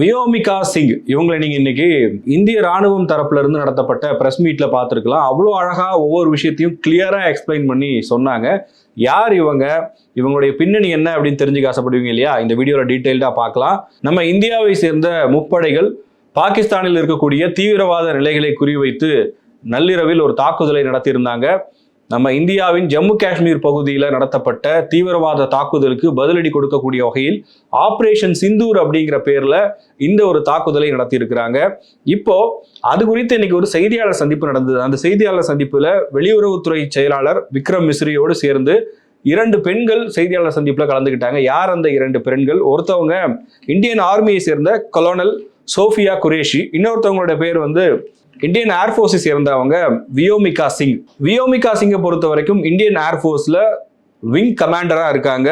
வியோமிகா சிங் இவங்களை நீங்க இன்னைக்கு இந்திய ராணுவம் தரப்புல இருந்து நடத்தப்பட்ட பிரஸ் மீட்ல பார்த்துருக்கலாம். அவ்வளோ அழகா ஒவ்வொரு விஷயத்தையும் கிளியரா எக்ஸ்பிளைன் பண்ணி சொன்னாங்க. யார் இவங்க? இவங்களுடைய பின்னணி என்ன அப்படின்னு தெரிஞ்சுக்க ஆசைப்படுவீங்க இல்லையா? இந்த வீடியோல டீட்டெயில்டா பார்க்கலாம். நம்ம இந்தியாவை சேர்ந்த முப்படைகள் பாகிஸ்தானில் இருக்கக்கூடிய தீவிரவாத நிலைகளை குறிவைத்து நள்ளிரவில் ஒரு தாக்குதலை நடத்தியிருந்தாங்க. நம்ம இந்தியாவின் ஜம்மு காஷ்மீர் பகுதியில் நடத்தப்பட்ட தீவிரவாத தாக்குதலுக்கு பதிலடி கொடுக்கக்கூடிய வகையில் ஆப்ரேஷன் சிந்தூர் அப்படிங்கிற பேரில் இந்த ஒரு தாக்குதலை நடத்தியிருக்கிறாங்க. இப்போ அது குறித்து இன்னைக்கு ஒரு செய்தியாளர் சந்திப்பு நடந்தது. அந்த செய்தியாளர் சந்திப்பில் வெளியுறவுத்துறை செயலாளர் விக்ரம் மிஸ்ரியோடு சேர்ந்து இரண்டு பெண்கள் செய்தியாளர் சந்திப்பில் கலந்துக்கிட்டாங்க யார் அந்த இரண்டு பெண்கள்? ஒருத்தவங்க இந்தியன் ஆர்மியை சேர்ந்த கொலோனல் சோஃபியா குரேஷி. இன்னொருத்தவங்களோட பேர் வந்து இந்தியன் ஏர்ஃபோர்ஸை சேர்ந்தவங்க வியோமிகா சிங். வியோமிகா சிங்கை பொறுத்த வரைக்கும் இந்தியன் ஏர்ஃபோர்ஸில் விங் கமாண்டராக இருக்காங்க.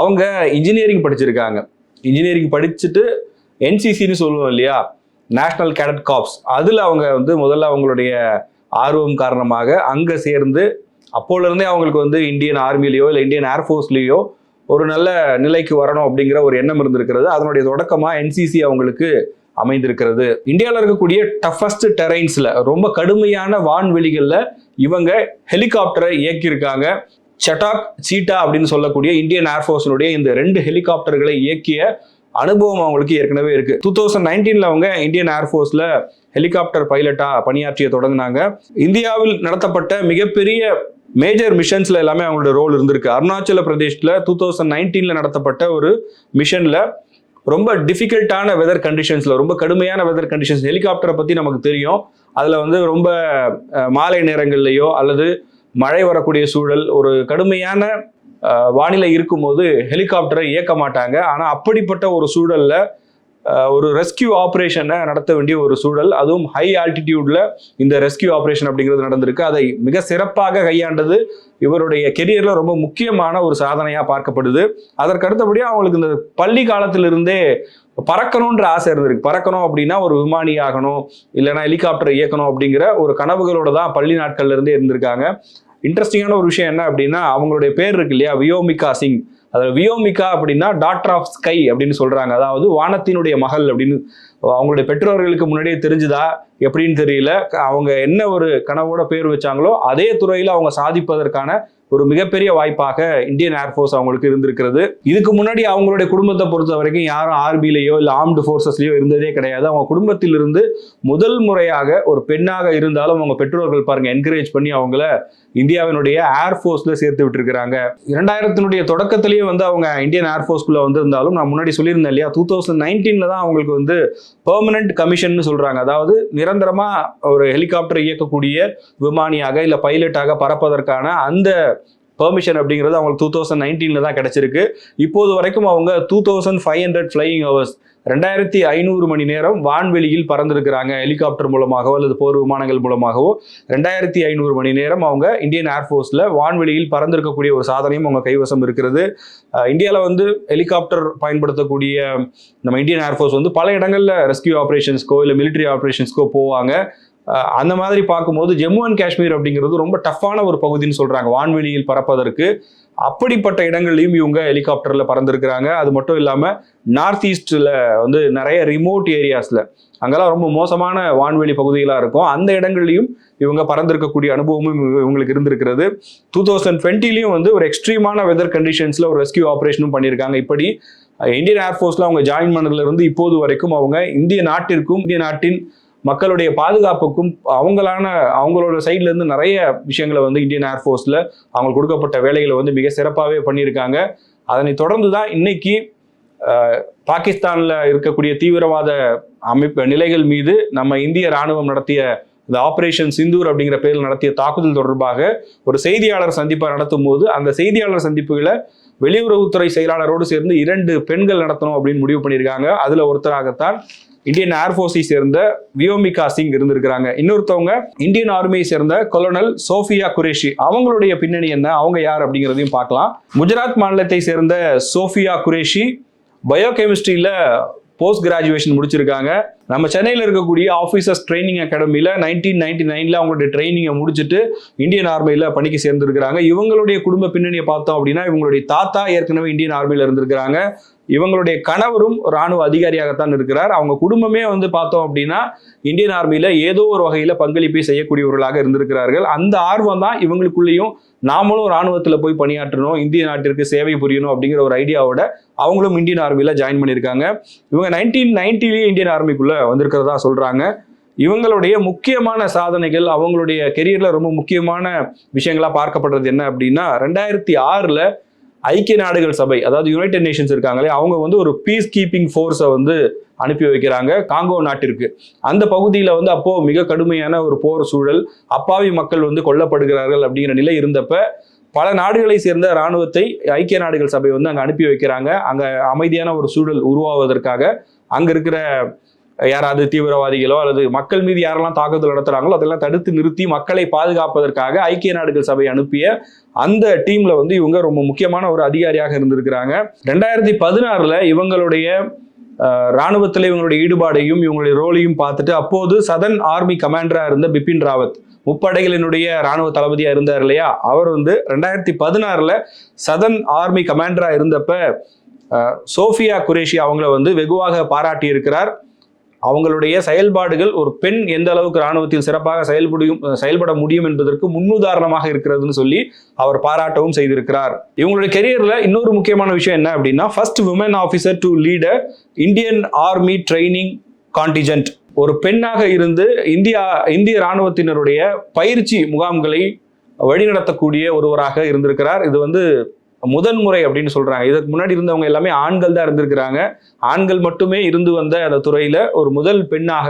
அவங்க இன்ஜினியரிங் படிச்சிருக்காங்க. இன்ஜினியரிங் படிச்சுட்டு என்சிசின்னு சொல்லுவோம் இல்லையா? நேஷ்னல் கேடட் காப்ஸ் அதில் அவங்க வந்து முதல்ல அவங்களுடைய ஆர்வம் காரணமாக அங்கே சேர்ந்து அப்போலேருந்தே அவங்களுக்கு வந்து இந்தியன் ஆர்மிலேயோ இல்லை இந்தியன் ஏர்ஃபோர்ஸ்லேயோ ஒரு நல்ல நிலைக்கு வரணும் அப்படிங்கிற ஒரு எண்ணம் இருந்திருக்கிறது. அதனுடைய தொடக்கமாக என்சிசி அவங்களுக்கு அமைந்திருக்கிறது. இந்தியாவில் இருக்கக்கூடிய டஃபஸ்ட் டெரைன்ஸில் ரொம்ப கடுமையான வான்வெளிகளில் இவங்க ஹெலிகாப்டரை இயக்கியிருக்காங்க. சட்டாக் சீட்டா அப்படின்னு சொல்லக்கூடிய இந்தியன் ஏர்ஃபோர்ஸினுடைய இந்த ரெண்டு ஹெலிகாப்டர்களை இயக்கிய அனுபவம் அவங்களுக்கு ஏற்கனவே இருக்கு. டூ தௌசண்ட் நைன்டீன்ல அவங்க இந்தியன் ஏர்ஃபோர்ஸ்ல ஹெலிகாப்டர் பைலட்டா பணியாற்றிய தொடங்கினாங்க. இந்தியாவில் நடத்தப்பட்ட மிகப்பெரிய மேஜர் மிஷன்ஸ்ல எல்லாமே அவங்களோட ரோல் இருந்திருக்கு. அருணாச்சல பிரதேஷ்ல டூ தௌசண்ட் நைன்டீன்ல நடத்தப்பட்ட ஒரு மிஷன்ல ரொம்ப டிஃபிகல்ட்டான வெதர் கண்டிஷன்ஸில் ரொம்ப கடுமையான வெதர் கண்டிஷன்ஸ் ஹெலிகாப்டரை பற்றி நமக்கு தெரியும். அதில் வந்து ரொம்ப மாலை நேரங்கள்லையோ அல்லது மழை வரக்கூடிய சூழல் ஒரு கடுமையான வானிலை இருக்கும்போது ஹெலிகாப்டரை இயக்க மாட்டாங்க. ஆனால் அப்படிப்பட்ட ஒரு சூழலில் ஒரு ரெஸ்கியூ ஆப்ரேஷனை நடத்த வேண்டிய ஒரு சூழல். அதுவும் ஹை ஆல்டிடியூட்ல இந்த ரெஸ்கியூ ஆப்ரேஷன் அப்படிங்கிறது நடந்திருக்கு. அதை மிக சிறப்பாக கையாண்டது இவருடைய கெரியர்ல ரொம்ப முக்கியமான ஒரு சாதனையா பார்க்கப்படுது. அதற்கு அடுத்தபடியாக அவங்களுக்கு இந்த பள்ளி காலத்திலிருந்தே பறக்கணுன்ற ஆசை இருந்திருக்கு. பறக்கணும் அப்படின்னா ஒரு விமானி ஆகணும் இல்லைன்னா ஹெலிகாப்டர் இயக்கணும் அப்படிங்கிற ஒரு கனவுகளோட தான் பள்ளி நாட்கள்ல இருந்தே இருந்திருக்காங்க. இன்ட்ரெஸ்டிங்கான ஒரு விஷயம் என்ன அப்படின்னா அவங்களுடைய பேர் இருக்கு இல்லையா? வியோமிகா சிங் அதில் வியோமிகா அப்படின்னா டாக்டர் ஆஃப் ஸ்கை அப்படின்னு சொல்கிறாங்க அதாவது வானத்தினுடைய மகள் அப்படின்னு அவங்களுடைய பெற்றோர்களுக்கு முன்னாடியே தெரிஞ்சுதா எப்படின்னு தெரியல. அவங்க என்ன ஒரு கனவோட பேர் வச்சாங்களோ அதே துறையில் அவங்க சாதிப்பதற்கான ஒரு மிகப்பெரிய வாய்ப்பாக இந்தியன் ஏர்ஃபோர்ஸ் அவங்களுக்கு இருந்திருக்கிறது. இதுக்கு முன்னாடி அவங்களுடைய குடும்பத்தை பொறுத்த வரைக்கும் யாரும் ஆர்மிலையோ இல்லை ஆர்ம்டு ஃபோர்ஸஸ்லையோ இருந்ததே கிடையாது. அவங்க குடும்பத்திலிருந்து முதல் முறையாக ஒரு பெண்ணாக இருந்தாலும் அவங்க பெற்றோர்கள் பாருங்க என்கரேஜ் பண்ணி அவங்கள இந்தியாவினுடைய ஏர்ஃபோர்ஸில் சேர்த்து விட்டுருக்கிறாங்க. இரண்டாயிரத்தினுடைய தொடக்கத்திலேயே வந்து அவங்க இந்தியன் ஏர்ஃபோர்ஸ்குள்ள வந்திருந்தாலும் நான் முன்னாடி சொல்லியிருந்தேன் இல்லையா டூ தௌசண்ட் நைன்டீனில் தான் அவங்களுக்கு வந்து பெர்மனன்ட் கமிஷன் சொல்கிறாங்க அதாவது நிரந்தரமாக ஒரு ஹெலிகாப்டர் இயக்கக்கூடிய விமானியாக இல்லை பைலட்டாக பறப்பதற்கான அந்த பெர்மிஷன் அப்படிங்கிறது அவங்களுக்கு டூ தௌசண்ட் நைன்டீனில் தான் கிடச்சிருக்கு. இப்போது வரைக்கும் அவங்க two thousand five hundred flying hours ரெண்டாயிரத்தி ஐநூறு மணி நேரம் வான்வெளியில் பறந்திருக்கிறாங்க. ஹெலிகாப்டர் மூலமாகவோ அல்லது போர் விமானங்கள் மூலமாகவோ ரெண்டாயிரத்தி ஐநூறு மணி நேரம் அவங்க இந்தியன் ஏர்ஃபோர்ஸில் வான்வெளியில் பறந்திருக்கக்கூடிய ஒரு சாதனையும் அவங்க கைவசம் இருக்கிறது. இந்தியாவில் வந்து ஹெலிகாப்டர் பயன்படுத்தக்கூடிய நம்ம இந்தியன் ஏர்ஃபோர்ஸ் வந்து பல இடங்களில் ரெஸ்கியூ ஆப்ரேஷன்ஸ்க்கோ இல்லை மிலிட்ரி ஆப்ரேஷன்ஸ்க்கோ போவாங்க. அந்த மாதிரி பார்க்கும்போது ஜம்மு அண்ட் காஷ்மீர் அப்படிங்கிறது ரொம்ப டஃப்பான ஒரு பகுதின்னு சொல்கிறாங்க வான்வெளியில் பறப்பதற்கு. அப்படிப்பட்ட இடங்கள்லையும் இவங்க ஹெலிகாப்டரில் பறந்துருக்கிறாங்க. அது மட்டும் இல்லாமல் நார்த் ஈஸ்டில் வந்து நிறைய ரிமோட் ஏரியாஸில் அங்கெல்லாம் ரொம்ப மோசமான வான்வெளி பகுதிகளாக இருக்கும். அந்த இடங்கள்லையும் இவங்க பறந்திருக்கக்கூடிய அனுபவமும் இவங்க- இவங்களுக்கு இருந்திருக்கிறது. டூ தௌசண்ட் டுவெண்ட்டிலையும் வந்து ஒரு எக்ஸ்ட்ரீமான வெதர் கண்டிஷன்ஸில் ஒரு ரெஸ்கியூ ஆப்ரேஷனும் பண்ணியிருக்காங்க. இப்படி இந்தியன் ஏர்ஃபோர்ஸில் அவங்க ஜாயின் பண்ணதுலேருந்து இப்போது வரைக்கும் அவங்க இந்திய நாட்டிற்கும் இந்திய நாட்டின் மக்களுடைய பாதுகாப்புக்கும் அவங்களான அவங்களோட சைட்ல இருந்து நிறைய விஷயங்களை வந்து இந்தியன் ஏர்ஃபோர்ஸ்ல அவங்களுக்கு கொடுக்கப்பட்ட வேலைகளை வந்து மிக சிறப்பாகவே பண்ணியிருக்காங்க. அதனை தொடர்ந்து தான் இன்னைக்கு பாகிஸ்தானில் பாகிஸ்தான்ல இருக்கக்கூடிய தீவிரவாத அமைப்பு நிலைகள் மீது நம்ம இந்திய ராணுவம் நடத்திய இந்த ஆபரேஷன் சிந்தூர் அப்படிங்கிற பேரில் நடத்திய தாக்குதல் தொடர்பாக ஒரு செய்தியாளர் சந்திப்பை நடத்தும் போது அந்த செய்தியாளர் சந்திப்புகளை வெளியுறவுத்துறை செயலாளரோடு சேர்ந்து இரண்டு பெண்கள் நடத்தணும் அப்படின்னு முடிவு பண்ணியிருக்காங்க. அதுல ஒருத்தராகத்தான் இந்தியன் ஏர்ஃபோர்ஸை சேர்ந்த வியோமிகா சிங் இருந்திருக்கிறாங்க. இன்னொருத்தவங்க இந்தியன் ஆர்மியை சேர்ந்த கொலோனல் சோஃபியா குரேஷி அவங்களுடைய பின்னணி என்ன? அவங்க யார் அப்படிங்கிறதையும் பார்க்கலாம். குஜராத் மாநிலத்தை சேர்ந்த சோஃபியா குரேஷி பயோகெமிஸ்ட்ரியில் போஸ்ட் கிராஜுவேஷன் முடிச்சிருக்காங்க. நம்ம சென்னையில் இருக்கக்கூடிய ஆஃபீஸர்ஸ் ட்ரைனிங் அகாடமியில் நைன்டீன் நைன்டி நைனில் அவங்களுடைய ட்ரைனிங்கை முடிச்சுட்டு இந்தியன் ஆர்மியில் பணிக்கு சேர்ந்துருக்கிறாங்க. இவங்களுடைய குடும்ப பின்னணியை பார்த்தோம் அப்படின்னா இவங்களுடைய தாத்தா ஏற்கனவே இந்தியன் ஆர்மியில் இருந்திருக்கிறாங்க. இவங்களுடைய கணவரும் ராணுவ அதிகாரியாகத்தான் இருக்கிறார். அவங்க குடும்பமே வந்து பார்த்தோம் அப்படின்னா இந்தியன் ஆர்மியில் ஏதோ ஒரு வகையில் பங்களிப்பை செய்யக்கூடியவர்களாக இருந்திருக்கிறார்கள். அந்த ஆர்வம் தான் இவங்களுக்குள்ளேயும் நாமளும் ராணுவத்தில் போய் பணியாற்றணும் இந்திய நாட்டிற்கு சேவை புரியணும் அப்படிங்கிற ஒரு ஐடியாவோட அவங்களும் இந்தியன் ஆர்மியில் ஜாயின் பண்ணியிருக்காங்க. இவங்க நைன்டீன் நைன்டிலேயே இந்தியன் ஆர்மிக்குள்ளே வந்திருக்கிறதா சொல்கிறாங்க இவங்களுடைய முக்கியமான சாதனைகள் அவங்களுடைய கெரியரில் ரொம்ப முக்கியமான விஷயங்களாக பார்க்கப்படுறது என்ன அப்படின்னா ரெண்டாயிரத்தி ஆறில் ஐக்கிய நாடுகள் சபை அதாவது யுனைடெட் நேஷன்ஸ் இருக்காங்களே அவங்க வந்து ஒரு பீஸ் கீப்பிங் ஃபோர்ஸை வந்து அனுப்பி வைக்கிறாங்க காங்கோ நாட்டிற்கு. அந்த பகுதியில் வந்து அப்போது மிக கடுமையான ஒரு போர் சூழல் அப்பாவி மக்கள் வந்து கொல்லப்படுகிறார்கள் அப்படிங்கிற நிலை இருந்தப்ப பல நாடுகளை சேர்ந்த இராணுவத்தை ஐக்கிய நாடுகள் சபை வந்து அங்கே அனுப்பி வைக்கிறாங்க. அங்கே அமைதியான ஒரு சூழல் உருவாவதற்காக அங்கே இருக்கிற யாராவது தீவிரவாதிகளோ அல்லது மக்கள் மீது யாரெல்லாம் தாக்குதல் நடத்துறாங்களோ அதெல்லாம் தடுத்து நிறுத்தி மக்களை பாதுகாப்பதற்காக ஐக்கிய நாடுகள் சபை அனுப்பிய அந்த டீம்ல வந்து இவங்க ரொம்ப முக்கியமான ஒரு அதிகாரியாக இருந்திருக்கிறாங்க. ரெண்டாயிரத்தி பதினாறுல இவங்களுடைய இராணுவத்தில் இவங்களுடைய ஈடுபாடையும் இவங்களுடைய ரோலையும் பார்த்துட்டு அப்போது சதன் ஆர்மி கமாண்டராக இருந்த பிபின் ராவத் முப்படைகளினுடைய ராணுவ தளபதியாக இருந்தார் இல்லையா? அவர் வந்து ரெண்டாயிரத்தி பதினாறுல சதன் ஆர்மி கமாண்டராக இருந்தப்ப சோஃபியா குரேஷி அவங்கள வந்து வெகுவாக பாராட்டி இருக்கிறார் அவங்களுடைய செயல்பாடுகள் ஒரு பெண் எந்த அளவுக்கு ராணுவத்தில் சிறப்பாக செயல்படியும் செயல்பட முடியும் என்பதற்கு முன்னுதாரணமாக இருக்கிறதுன்னு சொல்லி அவர் பாராட்டவும் செய்திருக்கிறார். இவங்களுடைய கெரியர்ல இன்னொரு முக்கியமான விஷயம் என்ன அப்படின்னா first women officer to lead Indian army training contingent ஒரு பெண்ணாக இருந்து இந்தியா இந்திய ராணுவத்தினருடைய பயிற்சி முகாம்களை வழிநடத்தக்கூடிய ஒருவராக இருந்திருக்கிறார். இது வந்து முதன்முறை அப்படின்னு சொல்றாங்க. இதுக்கு முன்னாடி இருந்தவங்க எல்லாமே ஆண்கள் தான் இருந்திருக்கிறாங்க. ஆண்கள் மட்டுமே இருந்து வந்த அந்த துறையில ஒரு முதல் பெண்ணாக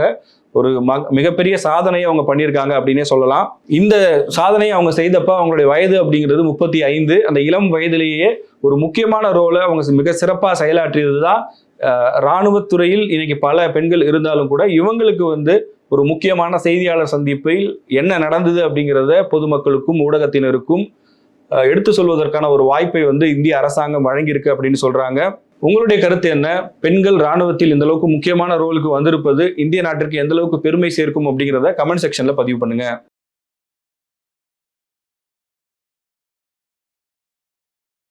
ஒரு மக மிகப்பெரிய சாதனையை அவங்க பண்ணியிருக்காங்க அப்படின்னே சொல்லலாம். இந்த சாதனையை அவங்க செய்தப்ப அவங்களுடைய வயது அப்படிங்கிறது முப்பத்தி ஐந்து. அந்த இளம் வயதிலேயே ஒரு முக்கியமான ரோலை அவங்க மிக சிறப்பாக செயலாற்றியது தான் இராணுவத்துறையில் இன்னைக்கு பல பெண்கள் இருந்தாலும் கூட இவங்களுக்கு வந்து ஒரு முக்கியமான செய்தியாளர் சந்திப்பில் என்ன நடந்தது அப்படிங்கிறத பொதுமக்களுக்கும் ஊடகத்தினருக்கும் எடுத்து சொல்வதற்கான ஒரு வாய்ப்பை வந்து இந்திய அரசாங்கம் வழங்கியிருக்கு அப்படின்னு சொல்றாங்க. உங்களுடைய கருத்து என்ன? பெண்கள் ராணுவத்தில் இந்த அளவுக்கு முக்கியமான ரோலுக்கு வந்திருப்பது இந்திய நாட்டிற்கு எந்த அளவுக்கு பெருமை சேர்க்கும் அப்படிங்கிறத கமெண்ட் செக்ஷன்ல பதிவு பண்ணுங்க.